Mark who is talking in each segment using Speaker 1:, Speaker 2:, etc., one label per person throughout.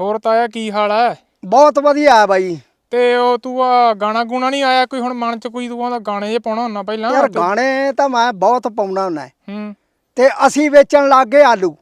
Speaker 1: ਹੋਰ ਤਾਇਆ ਕੀ ਹਾਲ ਹੈ
Speaker 2: ਬਹੁਤ ਵਧੀਆ ਹੈ ਬਾਈ।
Speaker 1: ਤੇ ਉਹ ਤੂੰ ਆ ਗਾਣਾ ਗੂਣਾ ਨਹੀਂ ਆਇਆ ਕੋਈ ਹੁਣ ਮਨ ਚ ਕੋਈ ਤੂੰ ਆਂਦਾ ਗਾਣੇ ਜੇ ਪਾਉਣਾ ਹੁੰਨਾ ਪਹਿਲਾਂ
Speaker 2: ਯਾਰ ਗਾਣੇ ਤਾਂ ਮੈਂ ਬਹੁਤ ਪਾਉਣਾ ਹੁੰਦਾ।
Speaker 1: ਹੂੰ।
Speaker 2: ਤੇ ਅਸੀਂ ਵੇਚਣ ਲੱਗ ਗਏ ਆਲੂ।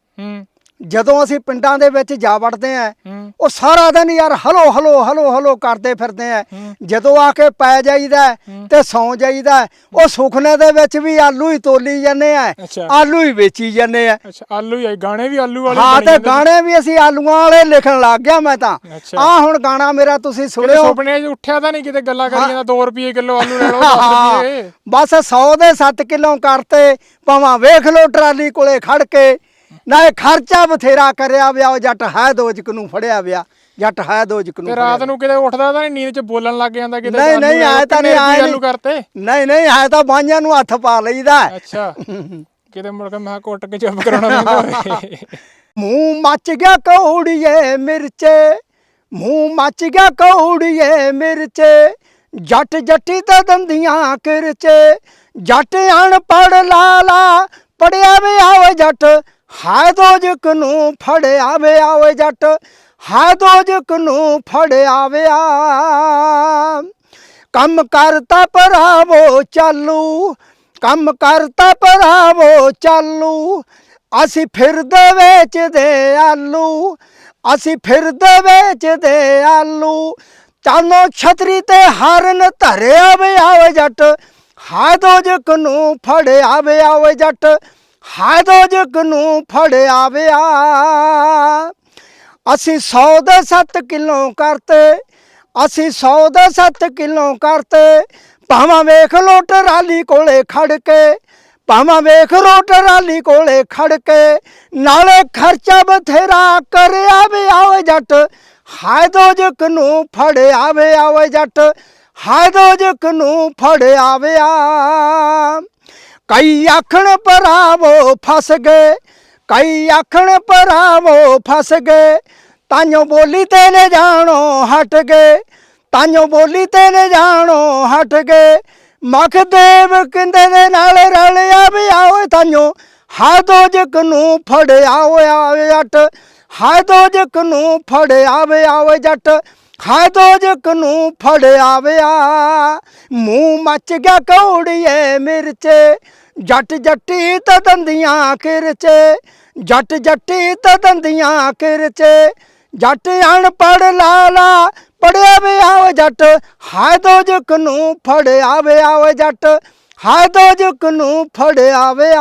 Speaker 2: ਜਦੋਂ ਅਸੀਂ ਪਿੰਡਾਂ ਦੇ ਵਿੱਚ ਜਾ ਵੜਦੇ ਆ ਉਹ ਸਾਰਾ ਦਿਨ ਯਾਰ ਹਲੋ ਹਲੋ ਹਲੋ ਹਲੋ ਕਰਦੇ ਫਿਰਦੇ ਆ। ਜਦੋਂ ਆ ਕੇ ਪੈ ਜਾਈਦਾ। ਤੇ ਸੌ ਜਾਈਦਾ। ਉਹ ਸੁਖਨੇ ਦੇ ਵਿੱਚ ਵੀ ਆਲੂ ਹੀ ਤੋਲੀ ਜਾਂਦੇ ਆ। ਆਲੂ ਹੀ ਵੇਚੀ ਜਾਂਦੇ ਆ।
Speaker 1: ਅੱਛਾ ਆਲੂ ਹੀ ਗਾਣੇ ਵੀ ਆਲੂ ਵਾਲੇ
Speaker 2: ਹਾਂ ਤੇ। ਗਾਣੇ ਵੀ ਅਸੀਂ ਆਲੂਆਂ ਵਾਲੇ ਲਿਖਣ ਲੱਗ ਗਿਆ ਮੈਂ ਤਾਂ। ਆ ਹੁਣ ਗਾਣਾ ਮੇਰਾ ਤੁਸੀਂ ਸੁਣਿਓ।
Speaker 1: ਸੁਪਨੇ 'ਚ ਉੱਠਿਆ ਤਾਂ ਨਹੀਂ ਕਿਤੇ ਗੱਲਾਂ ਕਰੀ ਜਾਂਦਾ 2 ਰੁਪਏ ਕਿਲੋ ਆਲੂ ਲੈ ਲਓ 10
Speaker 2: ਹਾਂ,
Speaker 1: ਰੁਪਏ
Speaker 2: ਬਸ 100 ਦੇ 7 ਕਿਲੋ ਕਰਤੇ ਭਾਵਾਂ ਵੇਖ ਲੋ ਟਰਾਲੀ ਕੋਲੇ ਖੜ ਕੇ। ਨਾਲੇ ਖਰਚਾ ਬਥੇਰਾ ਕਰਿਆ ਵਿਆ ਉਹ ਜੱਟ ਹੈ ਦੋਜਕ ਨੂੰ ਫੜਿਆ ਵਿਆ ਜੱਟ ਹੈ ਦੋਜਕ ਨੂੰ
Speaker 1: ਤੇ ਰਾਤ ਨੂੰ ਕਿਤੇ ਉੱਠਦਾ ਤਾਂ ਨੀਂਦ 'ਚ ਬੋਲਣ ਲੱਗ ਜਾਂਦਾ ਕਿਤੇ
Speaker 2: ਨਹੀਂ, ਨਹੀਂ, ਆਏ ਤਾਂ ਨਹੀਂ, ਨਹੀਂ।
Speaker 1: ਆਲੂ ਕਰਤੇ
Speaker 2: ਨਹੀਂ ਨਹੀਂ ਹੈ ਤਾਂ ਬਾਂਝਾਂ ਨੂੰ ਹੱਥ ਪਾ ਲਈਦਾ।
Speaker 1: ਅੱਛਾ ਕਿਤੇ ਮੁੜ ਕੇ ਮੈਂ ਕੁੱਟ ਕੇ ਚੁੱਪ ਕਰਾਉਣਾ ਹੋਵੇ
Speaker 2: ਮੂੰਹ ਮੱਚ ਗਿਆ ਕੌੜੀਏ ਮਿਰਚੇ ਮੂੰਹ ਮੱਚ ਗਿਆ ਕੌੜੀਏ ਮਿਰਚੇ ਜੱਟ ਜੱਟੀ ਤੇ ਦੰਦੀਆਂ ਕਿਰਚੇ ਜੱਟ ਅਨਪੜ ਲਾਲਾ ਪੜਿਆ ਵੇ ਆਵੇ ਜੱਟ ਹਾਏ ਦੋਜਕ ਨੂੰ ਫੜਿਆ ਵੇ ਆਵੇ ਜੱਟ, ਹਾਏ ਦੋਜਕ ਨੂੰ ਫੜਿਆ ਵੇ ਆ। ਕੰਮ ਕਰਤਾ ਭਰਾਵੋ ਚਾਲੂ, ਕੰਮ ਕਰਤਾ ਭਰਾਵੋ ਚਾਲੂ, ਅਸੀਂ ਫਿਰਦੇ ਵੇਚਦੇ ਆਲੂ, ਅਸੀਂ ਫਿਰਦੇ ਵੇਚਦੇ ਆਲੂ। ਚਾਨੋ ਛਤਰੀ ਤੇ ਹਰਨ ਧਰਿਆ ਵੇ ਆਵੇ ਜੱਟ, ਹਾਏ ਦੋਜਕ ਨੂੰ ਫੜਿਆ ਵੇ ਆਵੇ ਜੱਟ ਹਾਇਦੋ ਦੋਜਕ ਨੂੰ ਫੜਿਆ ਵੇ ਅਸੀਂ 100 ਦੇ 7 ਕਿਲੋ ਕਰਤੇ, ਅਸੀਂ 100 ਦੇ 7 ਕਿਲੋ ਕਰਤੇ। ਭਾਵਾਂ ਵੇਖ ਲੋ ਟਰਾਲੀ ਕੋਲੇ ਖੜ ਕੇ ਭਾਵਾਂ ਵੇਖ ਲੋ ਟਰਾਲੀ ਕੋਲੇ ਖੜ ਕੇ ਨਾਲੇ ਖਰਚਾ ਬਥੇਰਾ ਕਰਿਆ ਵੇ ਆਵੇ ਜੱਟ। ਹਾਏ ਦੋਜਕ ਨੂੰ ਫੜਿਆ ਆਵੇ ਆਵੇ ਜੱਟ ਹਾਇਦੋ ਦੋਜਕ ਨੂੰ ਫੜਿਆ ਵੇ ਕਈ ਆਖਣ ਭਰਾਵੋ ਫਸ ਗਏ, ਕਈ ਆਖਣ ਭਰਾਵੋ ਫਸ ਗਏ ਤਾਈਓ ਬੋਲੀ ਤੇ ਨੇ ਜਾਣੋ ਹਟ ਗਏ ਤਾਈਓ ਬੋਲੀ ਤੇ ਨੇ ਜਾਣੋ ਹਟ ਗਏ ਮਖਦੇਵ ਕਿੰਦੇ ਦੇ ਨਾਲ ਰਲਿਆ ਵੀ ਆਵੇ ਤਾਈਓ ਹਾਏ ਜਕ ਨੂੰ ਫੜਿਆ ਹੋਇਆ ਵੇ ਜੱਟ ਹਾਦੋ ਜਕ ਨੂੰ ਫੜਿਆ ਵੇ ਆਵੇ ਜੱਟ ਹਾਏ ਦੋਜਕ ਨੂੰ ਫੜਿਆ ਵੇ ਮੂੰਹ ਮੱਚ ਗਿਆ ਕੌੜੀਏ ਮਿਰਚੇ। ਜੱਟ ਜੱਟੀ ਤੇ ਦੰਦੀਆਂ ਕਿਰਚੇ ਜੱਟ ਜੱਟੀ ਤੇ ਦੰਦੀਆਂ ਕਿਰਚੇ ਜੱਟ ਅਨਪੜ ਲਾਲਾ ਪੜਿਆ ਵੇ ਆਵੇ ਜੱਟ। ਹਾਦੋ ਦੋਜਕ ਨੂੰ ਫੜਿਆ ਵੇ ਆਵੇ ਜੱਟ। ਹਾਏ ਦੋਜਕ ਨੂੰ ਫੜਿਆ ਵੇ